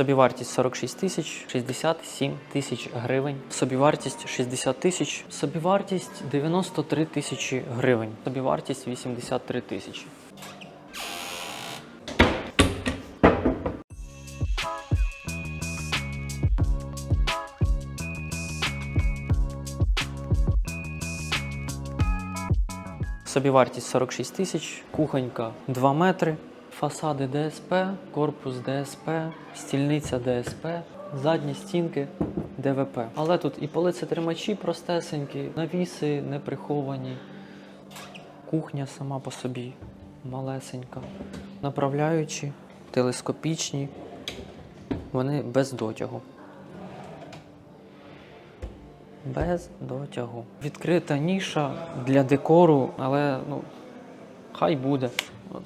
Собівартість 46 тисяч, 67 тисяч гривень. Собівартість 60 тисяч. Собівартість 93 тисячі гривень. Собівартість 83 тисячі. Собівартість 46 тисяч, кухонька 2 метри, фасади ДСП, корпус ДСП, стільниця ДСП, задні стінки ДВП. Але тут і полицетримачі простесенькі, навіси не приховані, кухня сама по собі малесенька, направляючі, телескопічні, вони без дотягу. Без дотягу. Відкрита ніша для декору, але ну, хай буде. От.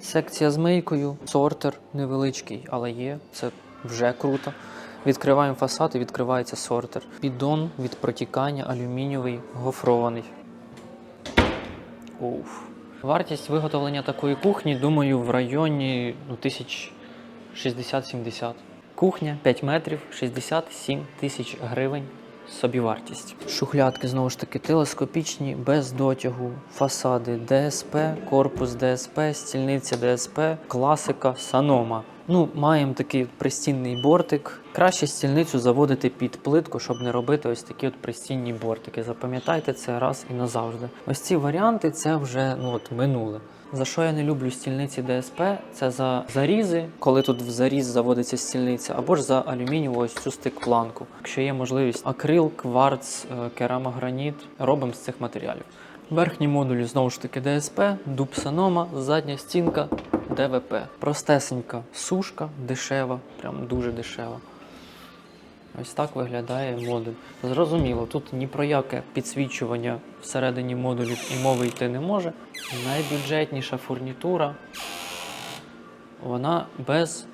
Секція з мийкою, сортер невеличкий, але є. Це вже круто. Відкриваємо фасад і відкривається сортер. Піддон від протікання алюмінієвий гофрований. Уф. Вартість виготовлення такої кухні, думаю, в районі ну, тисяч 60-70. Кухня 5 метрів, 67 тисяч гривень. Собівартість. Шухлядки знову ж таки телескопічні, без дотягу, фасади ДСП, корпус ДСП, стільниця ДСП, класика, санома. Ну, маємо такий пристінний бортик. Краще стільницю заводити під плитку, щоб не робити ось такі от пристінні бортики. Запам'ятайте це раз і назавжди. Ось ці варіанти це вже ну от минуле. За що я не люблю стільниці ДСП, це за зарізи, коли тут в заріз заводиться стільниця, або ж за алюмінієву ось цю стик-планку. Якщо є можливість, акрил, кварц, е, керамограніт, робимо з цих матеріалів. Верхні модулі знову ж таки ДСП, дуб санома, задня стінка ДВП. Простесенька сушка, дешева, прям дуже дешева. Ось так виглядає модуль. Зрозуміло, тут ні про яке підсвічування всередині модулів і мови йти не може. Найбюджетніша фурнітура, вона без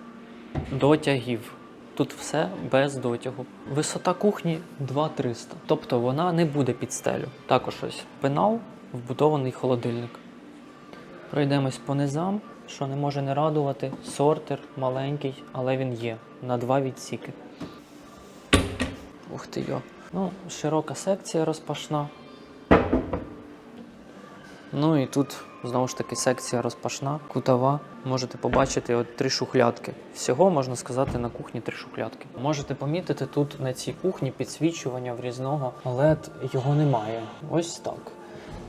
дотягів. Тут все без дотягу. Висота кухні 2300. Тобто вона не буде під стелю. Також ось пенал, вбудований холодильник. Пройдемось по низам, що не може не радувати. Сортер маленький, але він є на два відсіки. Ух ти йо. Ну, широка секція розпашна. Ну і тут знову ж таки секція розпашна, кутова. Можете побачити от три шухлядки. Всього можна сказати на кухні три шухлядки. Можете помітити тут на цій кухні підсвічування врізного, але його немає. Ось так.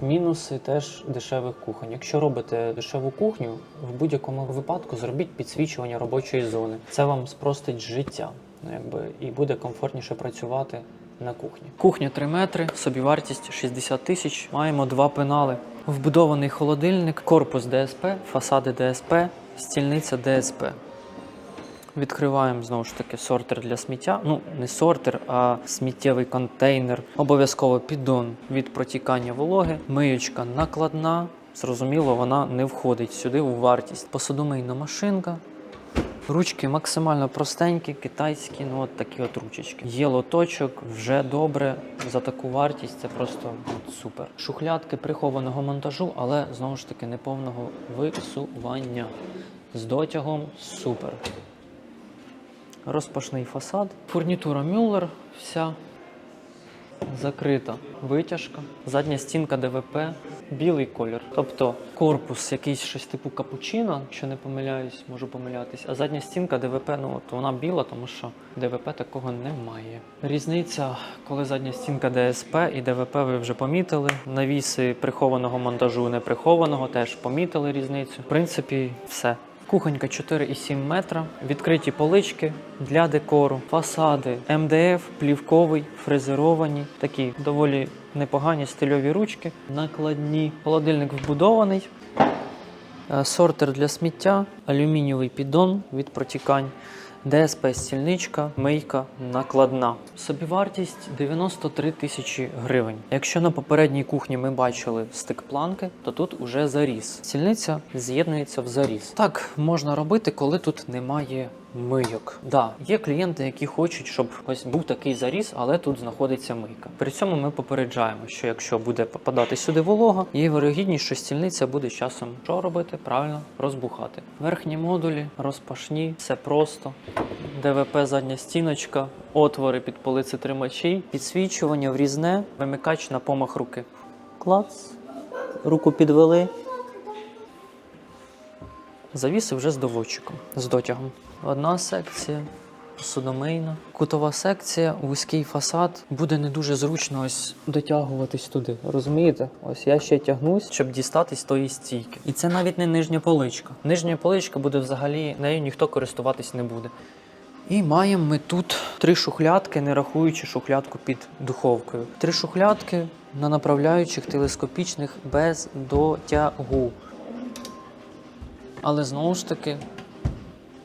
Мінуси теж дешевих кухонь. Якщо робите дешеву кухню, в будь-якому випадку зробіть підсвічування робочої зони. Це вам спростить життя, ну, якби, і буде комфортніше працювати на кухні. Кухня 3 метри, собівартість 60 тисяч. Маємо два пенали. Вбудований холодильник, корпус ДСП, фасади ДСП, стільниця ДСП. Відкриваємо знову ж таки сортер для сміття. Ну, не сортер, а сміттєвий контейнер. Обов'язково піддон від протікання вологи, миючка накладна. Зрозуміло, вона не входить сюди у вартість. Посудомийна машинка. Ручки максимально простенькі, китайські, ну от такі от ручечки. Є лоточок, вже добре. За таку вартість це просто от, супер. Шухлядки прихованого монтажу, але знову ж таки неповного висування. З дотягом супер. Розпашний фасад. Фурнітура Мюллер вся закрита витяжка, задня стінка ДВП, білий колір. Тобто корпус якийсь щось типу капучино, якщо не помиляюсь, можу помилятись. А задня стінка ДВП, ну от вона біла, тому що ДВП такого немає. Різниця, коли задня стінка ДСП і ДВП ви вже помітили. Навіси прихованого монтажу, не прихованого теж помітили різницю. В принципі, все. Кухонька 4,7 метра, відкриті полички для декору, фасади МДФ, плівковий, фрезеровані, такі доволі непогані стильові ручки, накладні. Холодильник вбудований, Е, сортер для сміття, алюмінієвий піддон від протікань. ДСП стільничка, мийка накладна. Собівартість 93 тисячі гривень. Якщо на попередній кухні ми бачили стик планки, то тут уже заріз. Стільниця з'єднується в заріз. Так можна робити, коли тут немає мийок. Да, є клієнти, які хочуть, щоб ось був такий заріз, але тут знаходиться мийка. При цьому ми попереджаємо, що якщо буде попадати сюди волога, є вирогідність, що стільниця буде часом що робити? Правильно розбухати. Верхні модулі, розпашні, все просто. ДВП задня стіночка, отвори під полиці полицетримачі, підсвічування врізне, вимикач на помах руки. Клац. Руку підвели. Завіси вже з доводчиком, з дотягом. Одна секція, судомийна. Кутова секція, вузький фасад. Буде не дуже зручно ось дотягуватись туди. Розумієте? Ось я ще тягнусь, щоб дістатись тої стійки. І це навіть не нижня поличка. Нижня поличка буде взагалі, нею ніхто користуватись не буде. І маємо ми тут три шухлядки, не рахуючи шухлядку під духовкою. Три шухлядки на направляючих телескопічних без дотягу. Але знову ж таки,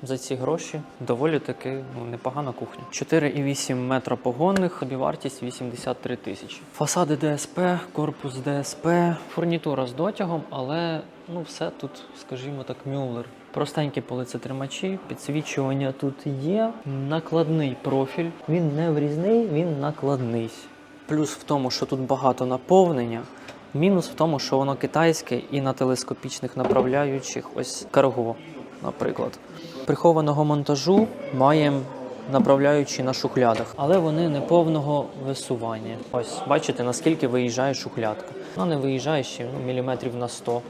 за ці гроші доволі таки ну, непогана кухня. 4,8 метра погонних, собівартість 83 тисячі. Фасади ДСП, корпус ДСП, фурнітура з дотягом, але ну все тут, скажімо так, мюллер. Простенькі полицетримачі, підсвічування тут є. Накладний профіль. Він не врізний, він накладний. Плюс в тому, що тут багато наповнення. Мінус в тому, що воно китайське і на телескопічних направляючих ось карго, наприклад. Прихованого монтажу маємо направляючі на шухлядах, але вони не повного висування. Ось бачите, наскільки виїжджає шухлядка. Вона не виїжджає ще ну, міліметрів на 100,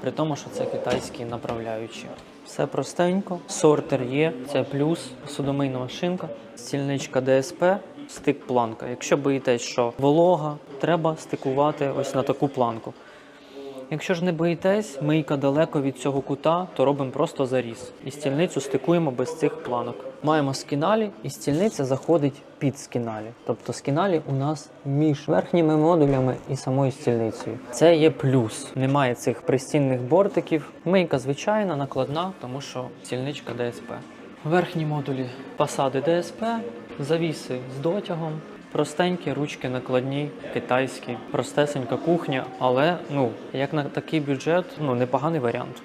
при тому, що це китайські направляючі. Все простенько, сортер є, це плюс, судомийна машинка, стільничка ДСП, стик планка. Якщо боїтесь, що волога, треба стикувати ось на таку планку. Якщо ж не боїтесь, мийка далеко від цього кута, то робимо просто заріз. І стільницю стикуємо без цих планок. Маємо скіналі, і стільниця заходить під скіналі. Тобто скіналі у нас між верхніми модулями і самою стільницею. Це є плюс. Немає цих пристінних бортиків. Мийка звичайна, накладна, тому що стільничка ДСП. Верхні модулі посади ДСП, завіси з дотягом. Простенькі ручки накладні, китайські, простесенька кухня, але ну як на такий бюджет, ну непоганий варіант.